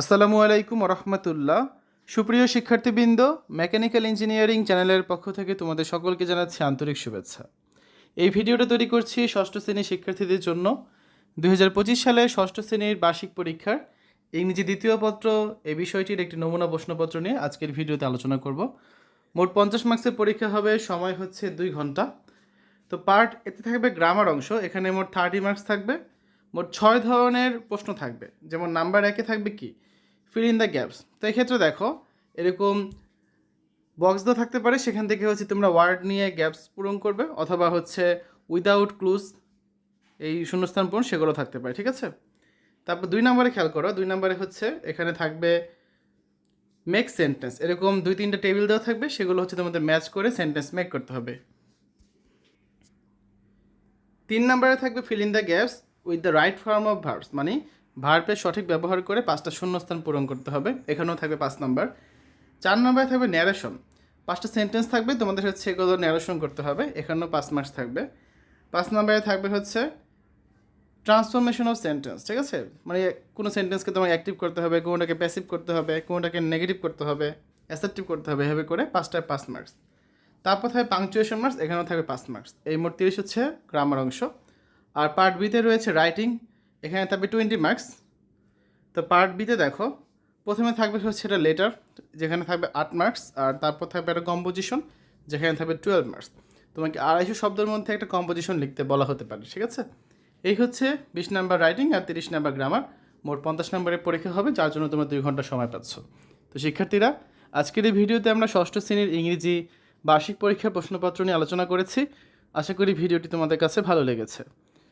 আসসালামু আলাইকুম রহমতুল্লাহ সুপ্রিয় শিক্ষার্থীবৃন্দ, মেকানিক্যাল ইঞ্জিনিয়ারিং চ্যানেলের পক্ষ থেকে তোমাদের সকলকে জানাচ্ছি আন্তরিক শুভেচ্ছা। এই ভিডিওটা তৈরি করছি ষষ্ঠ শ্রেণির শিক্ষার্থীদের জন্য। দুই হাজার পঁচিশ সালে ষষ্ঠ শ্রেণির বার্ষিক পরীক্ষার ইংরেজি দ্বিতীয় পত্র এই বিষয়টির একটি নমুনা প্রশ্নপত্র নিয়ে আজকের ভিডিওতে আলোচনা করব। মোট পঞ্চাশ মার্কসের পরীক্ষা হবে, সময় হচ্ছে দুই ঘণ্টা। তো পার্ট এতে থাকবে গ্রামার অংশ, এখানে মোট থার্টি মার্কস থাকবে। মোট ছয় ধরনের প্রশ্ন থাকবে, যেমন নাম্বার একে থাকবে কি? ফিল ইন দ্য গ্যাপস তো এক্ষেত্রে দেখো, এরকম বক্স দেওয়া থাকতে পারে, সেখান থেকে হচ্ছে তোমরা ওয়ার্ড নিয়ে গ্যাপস পূরণ করবে, অথবা হচ্ছে উইদাউট ক্লুজ এই শূন্যস্থান পূরণ, সেগুলো থাকতে পারে, ঠিক আছে? তারপর দুই নম্বরে খেয়াল করো, দুই নম্বরে হচ্ছে এখানে থাকবে মেক সেন্টেন্স এরকম দুই তিনটা টেবিল দেওয়া থাকবে, সেগুলো হচ্ছে তোমাদের ম্যাচ করে সেন্টেন্স মেক করতে হবে। তিন নম্বরে থাকবে fill in the gaps with the right form of verbs মানে ভার্বের সঠিক ব্যবহার করে পাঁচটা শূন্যস্থান পূরণ করতে হবে। এখানেও থাকবে পাঁচ নম্বর। চার নম্বরে থাকবে ন্যারেশন পাঁচটা সেন্টেন্স থাকবে, তোমাদের হচ্ছে এগুলো ন্যারেশন করতে হবে। এখানেও পাঁচ মার্কস থাকবে। পাঁচ নম্বরে থাকবে হচ্ছে ট্রান্সফরমেশন অফ সেন্টেন্স ঠিক আছে? মানে কোনো সেন্টেন্সকে তোমাকে অ্যাক্টিভ করতে হবে, কোনোটাকে প্যাসিভ করতে হবে, কোনোটাকে নেগেটিভ করতে হবে অ্যাসেপ্টিভ করতে হবে, এভাবে করে পাঁচটায় পাঁচ মার্কস তারপর থাকবে পাংচুয়েশন মার্কস এখানেও থাকবে পাঁচ মার্কস এই মোট তিরিশ হচ্ছে গ্রামার অংশ। আর পার্ট বিতে রয়েছে রাইটিং এখানে থাকবে টোয়েন্টি মার্কস তো পার্ট বিতে দেখো, প্রথমে থাকবে হচ্ছে এটা লেটার যেখানে থাকবে আট মার্কস আর তারপর থাকবে একটা কম্পোজিশন যেখানে থাকবে টুয়েলভ মার্কস তোমাকে আড়াইশো শব্দের মধ্যে একটা কম্পোজিশন লিখতে বলা হতে পারে, ঠিক আছে? এই হচ্ছে বিশ নাম্বার রাইটিং আর তিরিশ নাম্বার গ্রামার মোট পঞ্চাশ নাম্বারের পরীক্ষা হবে, যার জন্য তোমরা দুই ঘণ্টা সময় পাচ্ছ। তো শিক্ষার্থীরা, আজকের এই ভিডিওতে আমরা ষষ্ঠ শ্রেণির ইংরেজি বার্ষিক পরীক্ষার প্রশ্নপত্র নিয়ে আলোচনা করেছি। আশা করি ভিডিওটি তোমাদের কাছে ভালো লেগেছে।